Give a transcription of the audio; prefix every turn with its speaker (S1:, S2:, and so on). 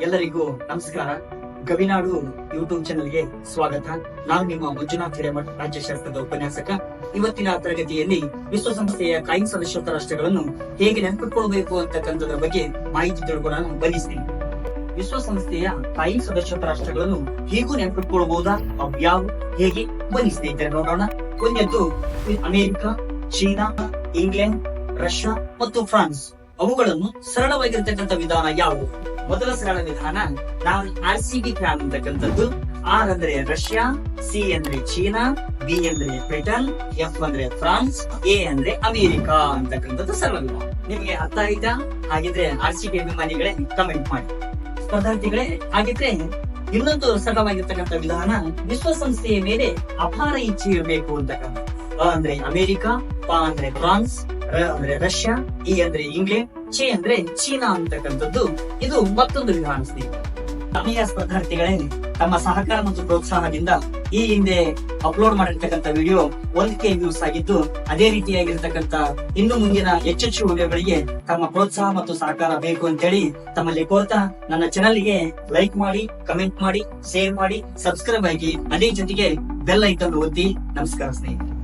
S1: ಎಲ್ಲರಿಗೂ ನಮಸ್ಕಾರ. ಗವಿನಾಡು ಯೂಟ್ಯೂಬ್ ಚಾನೆಲ್ಗೆ ಸ್ವಾಗತ. ನಾನು ನಿಮ್ಮ ಮಂಜುನಾಥ್ ಹಿರೇಮಠ್ ರಾಜ್ಯಶಾಸ್ತ್ರದ ಉಪನ್ಯಾಸಕ. ಇವತ್ತಿನ ತರಗತಿಯಲ್ಲಿ ವಿಶ್ವಸಂಸ್ಥೆಯ ಕಾಯಿನ್ ಸದಸ್ಯತ್ವ ರಾಷ್ಟ್ರಗಳನ್ನು ಹೇಗೆ ನೆನಪಿಟ್ಕೊಳ್ಬೇಕು ಅಂತಕ್ಕಂಥದ್ರ ಬಗ್ಗೆ ಮಾಹಿತಿ ತಿಳ್ಕೊಳ್ಳೋಣ ಬಯಸ್ತೀನಿ. ವಿಶ್ವಸಂಸ್ಥೆಯ ಕಾಯಿನ್ ಸದಸ್ಯತ್ವ ರಾಷ್ಟ್ರಗಳನ್ನು ಹೇಗೂ ನೆನಪಿಟ್ಕೊಳ್ಬಹುದಾ ಅವ್ಯಾವು ಹೇಗೆ? ಬನ್ನಿ ಸ್ನೇಹಿತರೆ ನೋಡೋಣ. ಒಂದೆದ್ದು ಅಮೆರಿಕ, ಚೀನಾ, ಇಂಗ್ಲೆಂಡ್, ರಷ್ಯಾ ಮತ್ತು ಫ್ರಾನ್ಸ್. ಅವುಗಳನ್ನು ಸರಳವಾಗಿರ್ತಕ್ಕಂಥ ವಿಧಾನ ಯಾವುವು ಮೊದಲ ಸರಳ ವಿಧಾನ ನಾವು ಆರ್ ಸಿ ಬಿ ಫ್ಯಾನ್ ಅಂತಕ್ಕಂಥದ್ದು. ಆರ್ ಅಂದ್ರೆ ರಷ್ಯಾ ಸಿ ಅಂದ್ರೆ ಚೀನಾ ಬಿ ಅಂದ್ರೆ ಬ್ರಿಟನ್ ಎಫ್ ಅಂದ್ರೆ ಫ್ರಾನ್ಸ್ ಎ ಅಂದ್ರೆ ಅಮೆರಿಕಾ ಅಂತಕ್ಕಂಥದ್ದು ಸರಳ ವಿಧಾನ. ನಿಮಗೆ ಅರ್ಥ ಆಯ್ತಾ? ಹಾಗಿದ್ರೆ ಆರ್ ಸಿ ಬಿ ಅಭಿಮಾನಿಗಳೇ ಕಮೆಂಟ್ ಮಾಡಿ. ಸ್ಪರ್ಧಾರ್ಥಿಗಳೇ, ಹಾಗಿದ್ರೆ ಇನ್ನೊಂದು ಸರಳವಾಗಿರ್ತಕ್ಕಂಥ ವಿಧಾನ, ವಿಶ್ವಸಂಸ್ಥೆಯ ಮೇಲೆ ಅಪಾರ ಇಚ್ಛೆ ಇರಬೇಕು ಅಂತಕ್ಕಂಥ ಅಂದ್ರೆ ಅಮೆರಿಕ ಪ ಅಂದ್ರೆ ಫ್ರಾನ್ಸ್ ಅಂದ್ರೆ ರಷ್ಯಾ ಇ ಅಂದ್ರೆ ಇಂಗ್ಲೆಂಡ್, ಚಿ ಅಂದ್ರೆ ಚೀನಾ ಅಂತಕ್ಕಂಥದ್ದು. ಇದು ಮತ್ತೊಂದು ವಿಧಾನ ಸ್ನೇಹಿತರೆ ಆತ್ಮೀಯ ಸ್ಪರ್ಧಾರ್ಥಿಗಳೇ ತಮ್ಮ ಸಹಕಾರ ಮತ್ತು ಪ್ರೋತ್ಸಾಹದಿಂದ ಈ ಹಿಂದೆ ಅಪ್ಲೋಡ್ ಮಾಡಿರ್ತಕ್ಕಂಥ ವಿಡಿಯೋ ಒಂದ್ ಕೆ ವ್ಯೂಸ್ ಆಗಿದ್ದು, ಅದೇ ರೀತಿಯಾಗಿರ್ತಕ್ಕಂಥ ಇನ್ನು ಮುಂದಿನ ಹೆಚ್ಚೆಚ್ಚು ವಿಡಿಯೋಗಳಿಗೆ ತಮ್ಮ ಪ್ರೋತ್ಸಾಹ ಮತ್ತು ಸಹಕಾರ ಬೇಕು ಅಂತೇಳಿ ತಮ್ಮಲ್ಲಿ ಕೋರ್ತಾ ನನ್ನ ಚಾನಲ್ಗೆ ಲೈಕ್ ಮಾಡಿ ಕಮೆಂಟ್ ಮಾಡಿ ಶೇರ್ ಮಾಡಿ ಸಬ್ಸ್ಕ್ರೈಬ್ ಆಗಿ ಅದೇ ಜೊತೆಗೆ ಬೆಲ್ ಐಕನ್ ಒತ್ತಿ ನಮಸ್ಕಾರ ಸ್ನೇಹಿತರೆ.